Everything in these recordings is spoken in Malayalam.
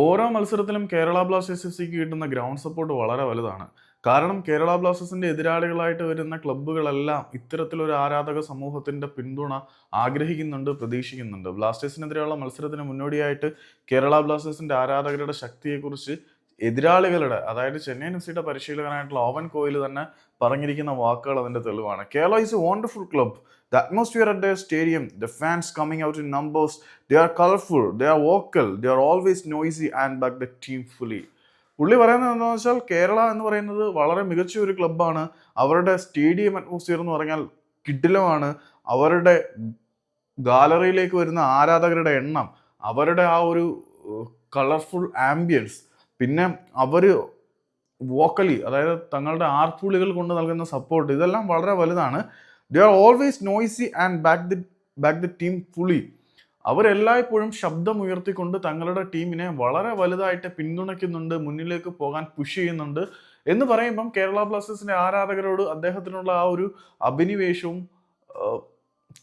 ഓരോ മത്സരത്തിലും കേരള ബ്ലാസ്റ്റേഴ്സ് എഫ് സിക്ക് കിട്ടുന്ന ഗ്രൗണ്ട് സപ്പോർട്ട് വളരെ വലുതാണ്. കാരണം കേരള ബ്ലാസ്റ്റേഴ്സിന്റെ എതിരാളികളായിട്ട് വരുന്ന ക്ലബ്ബുകളെല്ലാം ഇത്തരത്തിലൊരു ആരാധക സമൂഹത്തിന്റെ പിന്തുണ ആഗ്രഹിക്കുന്നുണ്ട് പ്രതീക്ഷിക്കുന്നുണ്ട്. ബ്ലാസ്റ്റേഴ്സിനെതിരെയുള്ള മത്സരത്തിന് മുന്നോടിയായിട്ട് കേരള ബ്ലാസ്റ്റേഴ്സിന്റെ ആരാധകരുടെ ശക്തിയെക്കുറിച്ച് എതിരാളികളുടെ അതായത് ചെന്നൈയിൻ എഫ് സിയുടെ പരിശീലകനായിട്ടുള്ള ഓവൻ കോയിൽ തന്നെ പറഞ്ഞിരിക്കുന്ന വാക്കുകൾ അതിന്റെ തെളിവാണ്. Kerala is a wonderful club the atmosphere at the stadium the fans coming out in numbers they are colourful they are vocal they are always noisy and back the team fully പുള്ളി പറയുന്നത് എന്താണെന്ന് വെച്ചാൽ കേരള എന്ന് പറയുന്നത് വളരെ മികച്ച ഒരു ക്ലബ്ബാണ് അവരുടെ സ്റ്റേഡിയം അറ്റ്മോസ്ഫിയർ എന്ന് പറഞ്ഞാൽ കിഡിലമാണ് അവരുടെ ഗാലറിയിലേക്ക് വരുന്ന ആരാധകരുടെ എണ്ണം അവരുടെ ആ ഒരു കളർഫുൾ ആംബിയൻസ് പിന്നെ അവർ വോക്കലി അതായത് തങ്ങളുടെ ആർപ്പുളികൾ കൊണ്ട് നൽകുന്ന സപ്പോർട്ട് ഇതെല്ലാം വളരെ വലുതാണ്. They are always noisy and back the back the team fully അവരെല്ലായ്പ്പോഴും ശബ്ദം ഉയർത്തിക്കൊണ്ട് തങ്ങളുടെ ടീമിനെ വളരെ വലുതായിട്ട് പിന്തുണയ്ക്കുന്നുണ്ട് മുന്നിലേക്ക് പോകാൻ പുഷ് ചെയ്യുന്നുണ്ട് എന്ന് പറയുമ്പം കേരള ബ്ലാസ്റ്റേഴ്സിന്റെ ആരാധകരോട് അദ്ദേഹത്തിനുള്ള ആ ഒരു അഭിനിവേശവും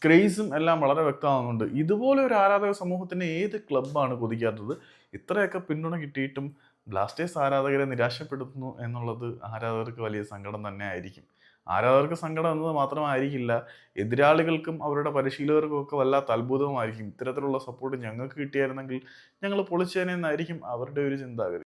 ക്രേസും എല്ലാം വളരെ വ്യക്തമാകുന്നുണ്ട്. ഇതുപോലെ ഒരു ആരാധക സമൂഹത്തിന് ഏത് ക്ലബ്ബാണ് കൊതിക്കാത്തത്? ഇത്രയൊക്കെ പിന്തുണ കിട്ടിയിട്ടും ബ്ലാസ്റ്റേഴ്സ് ആരാധകരെ നിരാശപ്പെടുത്തുന്നു എന്നുള്ളത് ആരാധകർക്ക് വലിയ സങ്കടം തന്നെ ആയിരിക്കും. ആരാധകർക്ക് സങ്കടം എന്നത് മാത്രമായിരിക്കില്ല എതിരാളികൾക്കും അവരുടെ പരിശീലകർക്കും ഒക്കെ വല്ലാത്ത അത്ഭുതവുമായിരിക്കും ഇത്തരത്തിലുള്ള സപ്പോർട്ട് ഞങ്ങൾക്ക് കിട്ടിയായിരുന്നെങ്കിൽ ഞങ്ങൾ പൊളിച്ചേനെ എന്നായിരിക്കും അവരുടെ ഒരു ചിന്താഗതി.